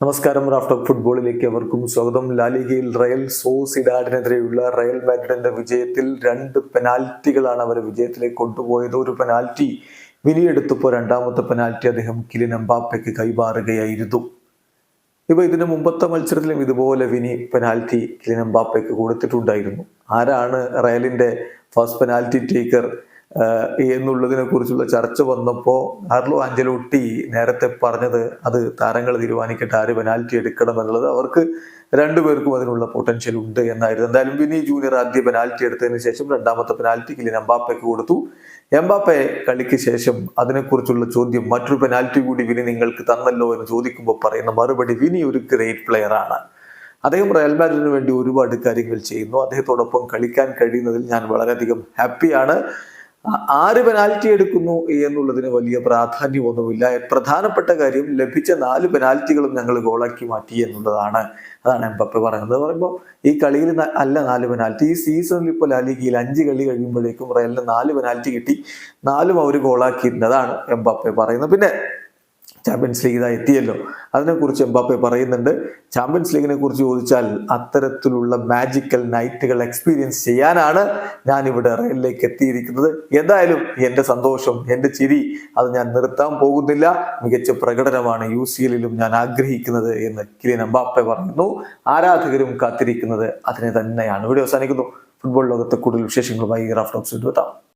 നമസ്കാരം റാഫ്റ്റർ ഫുട്ബോളിലേക്ക് അവർക്കും സ്വാഗതം. ലാലിഗയിൽ റയൽ സോസിഡാഡിനെതിരെയുള്ള റയൽ മാഡ്രിഡിന്റെ വിജയത്തിൽ രണ്ട് പെനാൽറ്റികളാണ് അവരെ വിജയത്തിലേക്ക് കൊണ്ടുപോയത്. ഒരു പെനാൽറ്റി വിനിയെടുത്തപ്പോൾ രണ്ടാമത്തെ പെനാൽറ്റി അദ്ദേഹം കിലിൻ എംബാപ്പയ്ക്ക് കൈമാറുകയായിരുന്നു. ഇപ്പൊ ഇതിന് മുമ്പത്തെ മത്സരത്തിലും ഇതുപോലെ വിനി പെനാൽറ്റി കിലിൻ എംബാപ്പയ്ക്ക് കൊടുത്തിട്ടുണ്ടായിരുന്നു. ആരാണ് റയലിന്റെ ഫസ്റ്റ് പെനാൽറ്റി ടേക്കർ എന്നുള്ളതിനെ കുറിച്ചുള്ള ചർച്ച വന്നപ്പോൾ ആർലോ ആഞ്ചലോട്ടി നേരത്തെ പറഞ്ഞത് അത് താരങ്ങൾ തീരുമാനിക്കട്ടെ ആര് പെനാൽറ്റി എടുക്കണം എന്നുള്ളത് അവർക്ക് രണ്ടുപേർക്കും അതിനുള്ള പൊട്ടൻഷ്യൽ ഉണ്ട് എന്നായിരുന്നു. എന്തായാലും വിനി ജൂനിയർ ആദ്യ പെനാൽറ്റി എടുത്തതിന് ശേഷം രണ്ടാമത്തെ പെനാൽറ്റി കിലിൻ എംബാപ്പയ്ക്ക് കൊടുത്തു. എംബാപ്പെ കളിക്ക് ശേഷം അതിനെക്കുറിച്ചുള്ള ചോദ്യം മറ്റൊരു പെനാൽറ്റി കൂടി വിനി നിങ്ങൾക്ക് തന്നല്ലോ എന്ന് ചോദിക്കുമ്പോൾ പറയുന്ന മറുപടി വിനി ഒരു ഗ്രേറ്റ് പ്ലെയർ ആണ്. അദ്ദേഹം റയൽ മാഡ്രിഡിന് വേണ്ടി ഒരുപാട് കാര്യങ്ങൾ ചെയ്യുന്നു. അദ്ദേഹത്തോടൊപ്പം കളിക്കാൻ കഴിയുന്നതിൽ ഞാൻ വളരെയധികം ഹാപ്പിയാണ് ആര് പെനാൽറ്റി എടുക്കുന്നു എന്നുള്ളതിന് വലിയ പ്രാധാന്യമൊന്നുമില്ല. പ്രധാനപ്പെട്ട കാര്യം ലഭിച്ച നാല് പെനാൽറ്റികളും ഞങ്ങൾ ഗോളാക്കി മാറ്റി എന്നുള്ളതാണ്. അതാണ് എംബപ്പെ പറയുന്നത്. പറയുമ്പോൾ ഈ കളിയിൽ അല്ല നാല് പെനാൽറ്റി ഈ സീസണിൽ ഇപ്പോൾ ലാലിഗയിൽ അഞ്ച് കളി കഴിയുമ്പോഴേക്കും റയലിന് നാല് പെനാൽറ്റി കിട്ടി. നാലും അവർ ഗോളാക്കിയിട്ടുണ്ട് അതാണ് പറയുന്നത്. പിന്നെ ചാമ്പ്യൻസ് ലീഗ് ഇതാ എത്തിയല്ലോ അതിനെക്കുറിച്ച് എംബാപ്പെ പറയുന്നുണ്ട്. ചാമ്പ്യൻസ് ലീഗിനെ കുറിച്ച് ചോദിച്ചാൽ അത്തരത്തിലുള്ള മാജിക്കൽ നൈറ്റുകൾ എക്സ്പീരിയൻസ് ചെയ്യാനാണ് ഞാൻ ഇവിടെ റയലിലേക്ക് എത്തിയിരിക്കുന്നത്. എന്തായാലും എന്റെ സന്തോഷം എന്റെ ചിരി അത് ഞാൻ നിർത്താൻ പോകുന്നില്ല. മികച്ച പ്രകടനമാണ് യു സി എല്ലിലും ഞാൻ ആഗ്രഹിക്കുന്നത് എന്ന് കിലിൻ എംബാപ്പെ പറയുന്നു. ആരാധകരും കാത്തിരിക്കുന്നത് അതിനെ തന്നെയാണ്. ഇവിടെ അവസാനിക്കുന്നു. ഫുട്ബോൾ ലോകത്തെ കൂടുതൽ വിശേഷങ്ങളുമായി റാഫ്റ്റോക്സ് എത്താം.